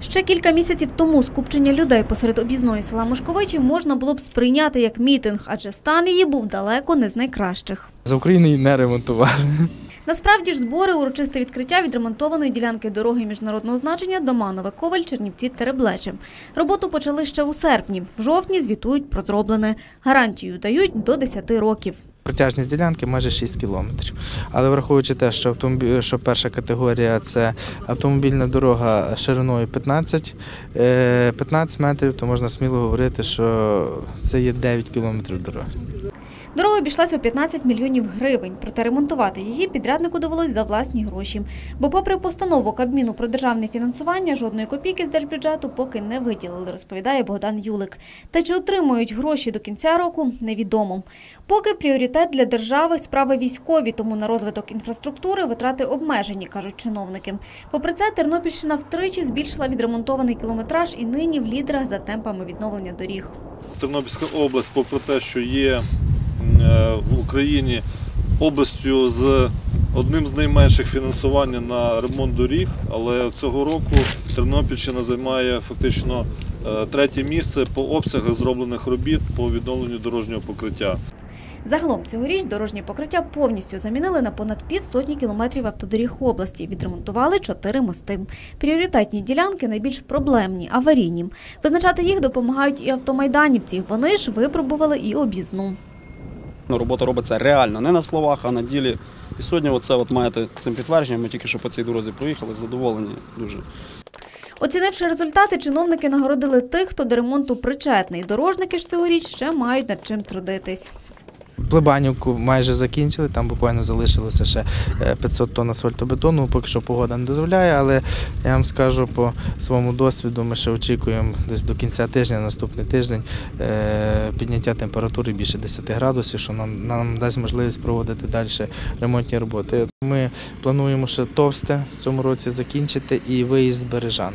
Ще кілька місяців тому скупчення людей посеред об'їзної села Мошковичі можна було б сприйняти як мітинг, адже стан її був далеко не з найкращих. За Україну її не ремонтували. Насправді ж збори урочисте відкриття відремонтованої ділянки дороги міжнародного значення Доманове Коваль Чернівці Тереблече. Роботу почали ще у серпні. В жовтні звітують про зроблене. Гарантію дають до 10 років. Протяжність ділянки майже 6 кілометрів. Але враховуючи те, що, автомобіль, що перша категорія це автомобільна дорога шириною 15, е, 15 метрів, то можна сміло говорити, що це є 9 кілометрів дороги. Дорога обійшлася у 15 мільйонів гривень, проте ремонтувати її підряднику довелось за власні гроші. Бо попри постанову Кабміну про державне фінансування, жодної копійки з держбюджету поки не виділили, розповідає Богдан Юлик. Та чи отримують гроші до кінця року, невідомо. Поки пріоритет для держави – справи військові, тому на розвиток інфраструктури витрати обмежені, кажуть чиновники. Попри це, Тернопільщина втричі збільшила відремонтований кілометраж і нині в лідерах за темпами відновлення доріг. Тернопільська область, попри те, що є в Україні областю з одним з найменших фінансування на ремонт доріг, але цього року Тернопільщина займає фактично е, третє місце по обсягах зроблених робіт по відновленню дорожнього покриття. Загалом цьогоріч дорожнє покриття повністю замінили на понад півсотні кілометрів автодоріг області. Відремонтували чотири мости. Пріоритетні ділянки найбільш проблемні, аварійні. Визначати їх допомагають і автомайданівці. Вони ж випробували і об'їзну. Робота робиться реально, не на словах, а на ділі. І сьогодні оце от маєте цим підтвердженням. Ми тільки що по цій дорозі проїхали, задоволені дуже. Оцінивши результати, чиновники нагородили тих, хто до ремонту причетний. Дорожники ж цьогоріч ще мають над чим трудитись. Плебанівку майже закінчили, там буквально залишилося ще е, 500 тонн асфальтобетону. Поки що погода не дозволяє, але я вам скажу по своєму досвіду, ми ще очікуємо десь до кінця тижня, наступний тиждень, е, підняття температури більше 10 градусів, що нам, нам дасть можливість проводити далі ремонтні роботи. Ми плануємо ще товсте в цьому році закінчити і виїзд з Бережан.